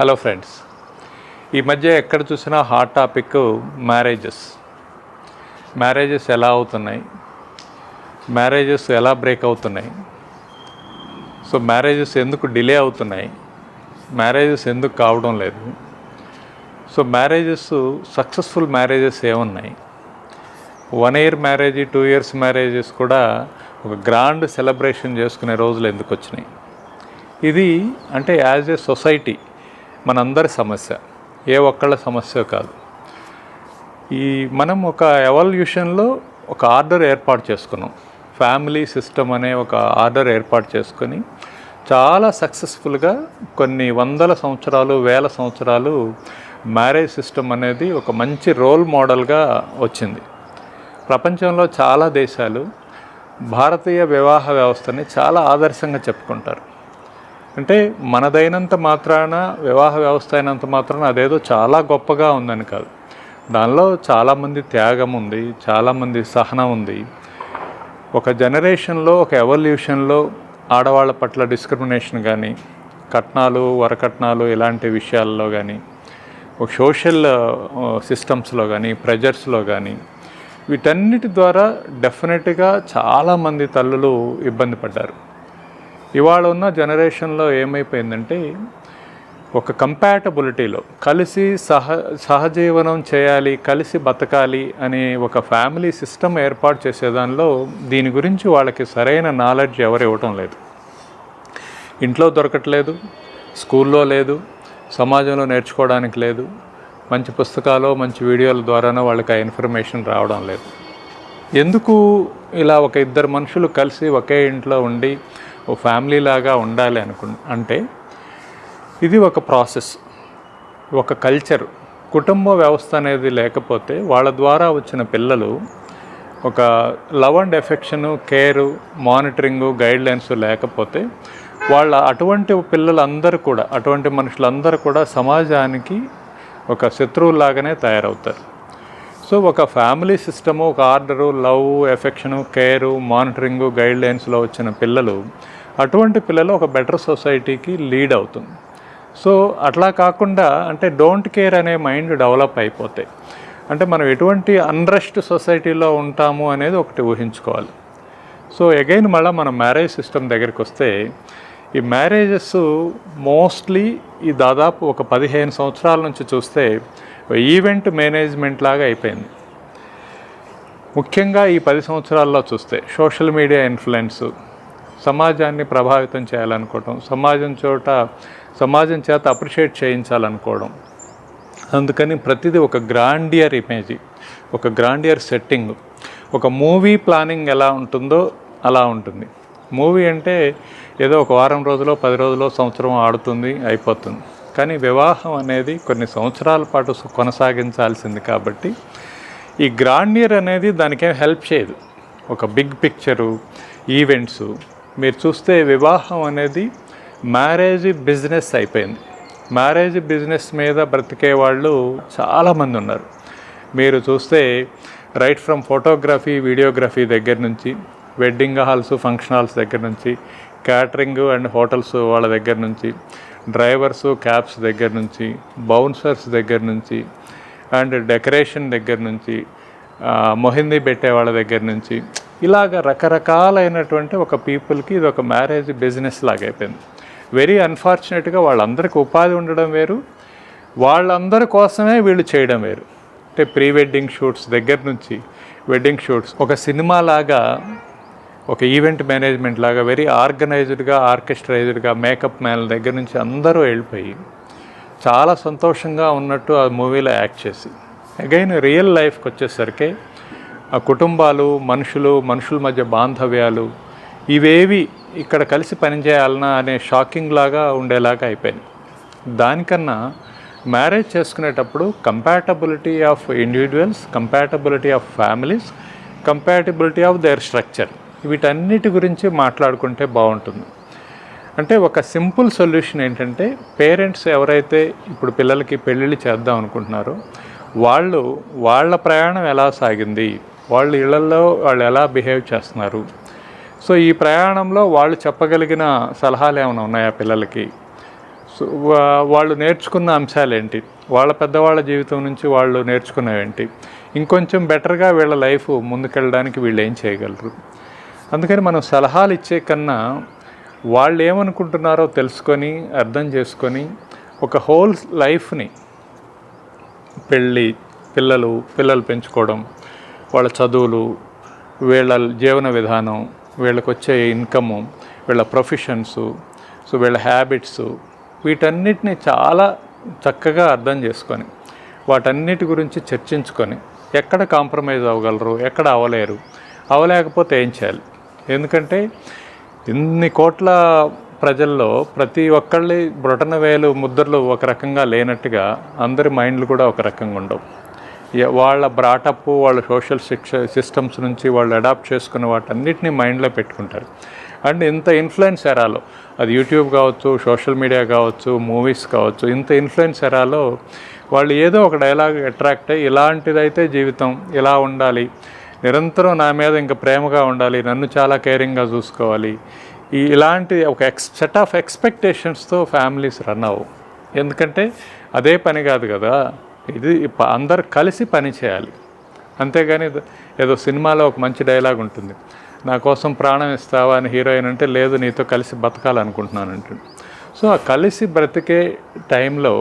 Hello friends ఈ మధ్య ఎక్కడ చూసినా హాట్ టాపిక్ మ్యారేజెస్. మ్యారేజెస్ ఎలా అవుతున్నాయి? మ్యారేజెస్ ఎలా బ్రేక్ అవుతున్నాయి? సో మ్యారేజెస్ ఎందుకు డిలే అవుతున్నాయి? మ్యారేజెస్ ఎందుకు కావడం లేదు? సో మ్యారేజెస్ సక్సెస్ఫుల్ మ్యారేజెస్ ఏమున్నాయి? One year marriage two years marriages కూడా ఒక గ్రాండ్ సెలబ్రేషన్ చేసుకునే రోజులు ఎందుకు వచ్చినాయి? ఇది అంటే యాజ్ ఏ సొసైటీ మనందరి సమస్య. ఏ ఒక్కళ్ళ సమస్య కాదు. ఈ మనం ఒక ఎవల్యూషన్లో ఒక ఆర్డర్ ఏర్పాటు చేసుకున్నాం. ఫ్యామిలీ సిస్టమ్ అనే ఒక ఆర్డర్ ఏర్పాటు చేసుకొని చాలా సక్సెస్ఫుల్గా కొన్ని వందల సంవత్సరాలు వేల సంవత్సరాలు మ్యారేజ్ సిస్టమ్ అనేది ఒక మంచి రోల్ మోడల్గా వచ్చింది. ప్రపంచంలో చాలా దేశాలు భారతీయ వివాహ వ్యవస్థని చాలా ఆదర్శంగా చెప్పుకుంటారు. అంటే మనదైనంత మాత్రాన వివాహ వ్యవస్థ అయినంత మాత్రాన అదేదో చాలా గొప్పగా ఉందని కాదు. దానిలో చాలామంది త్యాగం ఉంది చాలామంది సహనం ఉంది. ఒక జనరేషన్లో ఒక ఎవల్యూషన్లో ఆడవాళ్ళ పట్ల డిస్క్రిమినేషన్ కానీ కట్నాలు వరకట్నాలు ఇలాంటి విషయాల్లో కానీ ఒక సోషల్ సిస్టమ్స్లో కానీ ప్రెజర్స్లో కానీ వీటన్నిటి ద్వారా డెఫినెట్గా చాలామంది తల్లులు ఇబ్బంది పడ్డారు. ఇవాళ ఉన్న జనరేషన్లో ఏమైపోయిందంటే ఒక కంపాటబిలిటీలో కలిసి సహ సహజీవనం చేయాలి కలిసి బతకాలి అనే ఒక ఫ్యామిలీ సిస్టమ్ ఏర్పాటు చేసేదానిలో దీని గురించి వాళ్ళకి సరైన నాలెడ్జ్ ఎవరు ఇవ్వటం లేదు. ఇంట్లో దొరకట్లేదు స్కూల్లో లేదు సమాజంలో నేర్చుకోవడానికి లేదు మంచి పుస్తకాలు మంచి వీడియోల ద్వారానో వాళ్ళకి ఆ ఇన్ఫర్మేషన్ రావడం లేదు. ఎందుకు ఇలా ఒక ఇద్దరు మనుషులు కలిసి ఒకే ఇంట్లో ఉండి ఓ ఫ్యామిలీ లాగా ఉండాలి అనుకు అంటే ఇది ఒక ప్రాసెస్ ఒక కల్చర్. కుటుంబ వ్యవస్థ అనేది లేకపోతే వాళ్ళ ద్వారా వచ్చిన పిల్లలు ఒక love and affection care monitoring guidelines లేకపోతే వాళ్ళ అటువంటి పిల్లలందరూ కూడా అటువంటి మనుషులందరూ కూడా సమాజానికి ఒక శత్రువులాగానే తయారవుతారు. సో ఒక ఫ్యామిలీ సిస్టము ఒక order love affection care monitoring గైడ్లైన్స్లో వచ్చిన పిల్లలు అటువంటి పిల్లలు ఒక బెటర్ సొసైటీకి లీడ్ అవుతుంది. సో అట్లా కాకుండా అంటే డోంట్ కేర్ అనే మైండ్ డెవలప్ అయిపోతాయి అంటే మనం ఎటువంటి అన్రెస్ట్ సొసైటీలో ఉంటాము అనేది ఒకటి ఊహించుకోవాలి. సో అగైన్ మళ్ళీ మన మ్యారేజ్ సిస్టమ్ దగ్గరికి వస్తే ఈ మ్యారేజెస్ మోస్ట్లీ ఈ దాదాపు ఒక పదిహేను సంవత్సరాల నుంచి చూస్తే ఈవెంట్ మేనేజ్మెంట్ లాగా అయిపోయింది. ముఖ్యంగా ఈ పది సంవత్సరాల్లో చూస్తే సోషల్ మీడియా ఇన్ఫ్లుయెన్స్ సమాజాన్ని ప్రభావితం చేయాలనుకోవడం సమాజం చోట సమాజం చేత అప్రిషియేట్ చేయించాలనుకోవడం. అందుకని ప్రతిదీ ఒక గ్రాండియర్ ఇమేజ్ ఒక గ్రాండియర్ సెట్టింగ్. ఒక మూవీ ప్లానింగ్ ఎలా ఉంటుందో అలా ఉంటుంది. మూవీ అంటే ఏదో ఒక వారం రోజులో పది రోజులో సంవత్సరం ఆడుతుంది అయిపోతుంది. కానీ వివాహం అనేది కొన్ని సంవత్సరాల పాటు కొనసాగించాల్సింది కాబట్టి ఈ గ్రాండియర్ అనేది దానికేం హెల్ప్ చేయదు. ఒక బిగ్ పిక్చరు ఈవెంట్స్ మీరు చూస్తే వివాహం అనేది మ్యారేజ్ బిజినెస్ అయిపోయింది. మ్యారేజ్ బిజినెస్ మీద బ్రతికే వాళ్ళు చాలామంది ఉన్నారు. మీరు చూస్తే రైట్ ఫ్రమ్ ఫోటోగ్రఫీ వీడియోగ్రఫీ దగ్గర నుంచి వెడ్డింగ్ హాల్స్ ఫంక్షన్ హాల్స్ దగ్గర నుంచి క్యాటరింగ్ అండ్ హోటల్స్ వాళ్ళ దగ్గర నుంచి డ్రైవర్స్ క్యాబ్స్ దగ్గర నుంచి బౌన్సర్స్ దగ్గర నుంచి అండ్ డెకరేషన్ దగ్గర నుంచి మొహిందీ పెట్టే వాళ్ళ దగ్గర నుంచి ఇలాగ రకరకాలైనటువంటి ఒక పీపుల్కి ఇది ఒక మ్యారేజ్ బిజినెస్ లాగా అయిపోయింది వెరీ అన్ఫార్చునేట్గా వాళ్ళందరికీ ఉపాధి ఉండడం వేరు. వాళ్ళందరి కోసమే వీళ్ళు చేయడం వేరు. అంటే ప్రీ వెడ్డింగ్ షూట్స్ దగ్గర నుంచి వెడ్డింగ్ షూట్స్ ఒక సినిమా లాగా ఒక ఈవెంట్ మేనేజ్మెంట్ లాగా వెరీ ఆర్గనైజ్డ్గా ఆర్కెస్ట్రైజ్డ్గా మేకప్ మ్యాన్ దగ్గర నుంచి అందరూ వెళ్ళిపోయి చాలా సంతోషంగా ఉన్నట్టు ఆ మూవీలో యాక్ట్ చేసి. అగైన్ రియల్ లైఫ్కి వచ్చేసరికి కుటుంబాలు మనుషులు మనుషుల మధ్య బాంధవ్యాలు ఇవేవి ఇక్కడ కలిసి పనిచేయాలన్నా అనే షాకింగ్ లాగా ఉండేలాగా అయిపోయింది దానికన్నా మ్యారేజ్ చేసుకునేటప్పుడు compatibility of individuals compatibility of families compatibility of their structure వీటన్నిటి గురించి మాట్లాడుకుంటే బాగుంటుంది. అంటే ఒక సింపుల్ సొల్యూషన్ ఏంటంటే పేరెంట్స్ ఎవరైతే ఇప్పుడు పిల్లలకి పెళ్ళిళ్ళు చేద్దాం అనుకుంటున్నారో వాళ్ళు వాళ్ళ ప్రయాణం ఎలా సాగింది? వాళ్ళ ఇళ్ళలో వాళ్ళు ఎలా బిహేవ్ చేస్తున్నారు. సో ఈ ప్రయాణంలో వాళ్ళు చెప్పగలిగిన సలహాలు ఏమైనా ఉన్నాయా పిల్లలకి? సో వా- వాళ్ళు నేర్చుకున్న అంశాలు ఏంటి వాళ్ళ పెద్దవాళ్ళ జీవితం నుంచి వాళ్ళు నేర్చుకున్నవేంటి? ఇంకొంచెం బెటర్గా వీళ్ళ లైఫ్ ముందుకెళ్ళడానికి వీళ్ళు ఏం చేయగలరు? అందుకని మనం సలహాలు ఇచ్చే కన్నా వాళ్ళు ఏమనుకుంటున్నారో తెలుసుకొని అర్థం చేసుకొని ఒక హోల్ లైఫ్ని పెళ్ళి పిల్లలు పిల్లలు పెంచుకోవడం వాళ్ళ చదువులు వీళ్ళ జీవన విధానం వీళ్ళకి వచ్చే ఇన్కము వీళ్ళ ప్రొఫెషన్స్ సో వీళ్ళ హ్యాబిట్స్ వీటన్నిటిని చాలా చక్కగా అర్థం చేసుకొని వాటన్నిటి గురించి చర్చించుకొని ఎక్కడ కాంప్రమైజ్ అవ్వగలరు ఎక్కడ అవ్వలేరు అవ్వలేకపోతే ఏం చేయాలి? ఎందుకంటే ఇన్ని కోట్ల ప్రజల్లో ప్రతి ఒక్కళ్ళి బ్రొటన వేలు ముద్రలు ఒక రకంగా లేనట్టుగా అందరి మైండ్లు కూడా ఒక రకంగా ఉండవు. వాళ్ళ బ్రాటప్ వాళ్ళ సోషల్ శిక్ష సిస్టమ్స్ నుంచి వాళ్ళు అడాప్ట్ చేసుకున్న వాటన్నిటిని మైండ్లో పెట్టుకుంటారు. అండ్ ఇంత ఇన్ఫ్లుయెన్స్ ఎరాలో అది యూట్యూబ్ కావచ్చు సోషల్ మీడియా కావచ్చు మూవీస్ కావచ్చు ఇంత ఇన్ఫ్లుయెన్స్ ఎరాలో వాళ్ళు ఏదో ఒక డైలాగ్ అట్రాక్ట్ అయ్యి ఇలాంటిదైతే జీవితం ఇలా ఉండాలి నిరంతరం నా మీద ఇంకా ప్రేమగా ఉండాలి నన్ను చాలా కేరింగ్గా చూసుకోవాలి. ఈ ఇలాంటి ఒక ఎక్స్ సెట్ ఆఫ్ ఎక్స్పెక్టేషన్స్తో ఫ్యామిలీస్ రన్ అవ్వు. ఎందుకంటే అదే పని కాదు కదా. ఇది అందరు కలిసి పని చేయాలి. అంతేగాని ఏదో సినిమాలో ఒక మంచి డైలాగ్ ఉంటుంది. నా కోసం ప్రాణం ఇస్తావా అని హీరోయిన్ అంటే లేదు నీతో కలిసి బతకాలనుకుంటున్నాను అంటుంది. సో ఆ కలిసి బ్రతికే టైంలో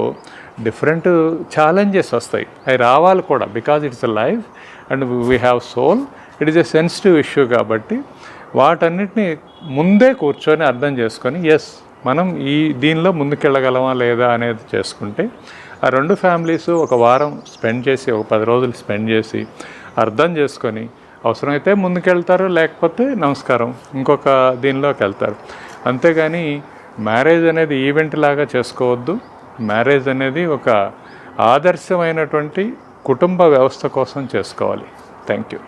డిఫరెంట్ ఛాలెంజెస్ వస్తాయి. అవి రావాలి కూడా because it's a life and we have soul. It is a sensitive issue కాబట్టి వాటన్నిటిని ముందే కూర్చొని అర్థం చేసుకొని ఎస్ మనం ఈ దీనిలో ముందుకెళ్ళగలమా లేదా అనేది చేసుకుంటే ఆ రెండు ఫ్యామిలీస్ ఒక వారం స్పెండ్ చేసి ఒక పది రోజులు స్పెండ్ చేసి అర్థం చేసుకొని అవసరమైతే ముందుకెళ్తారు లేకపోతే నమస్కారం ఇంకొక దీనిలోకి వెళ్తారు. అంతేగాని మ్యారేజ్ అనేది ఈవెంట్ లాగా చేసుకోవద్దు. మ్యారేజ్ అనేది ఒక ఆదర్శమైనటువంటి కుటుంబ వ్యవస్థ కోసం చేసుకోవాలి. Thank you.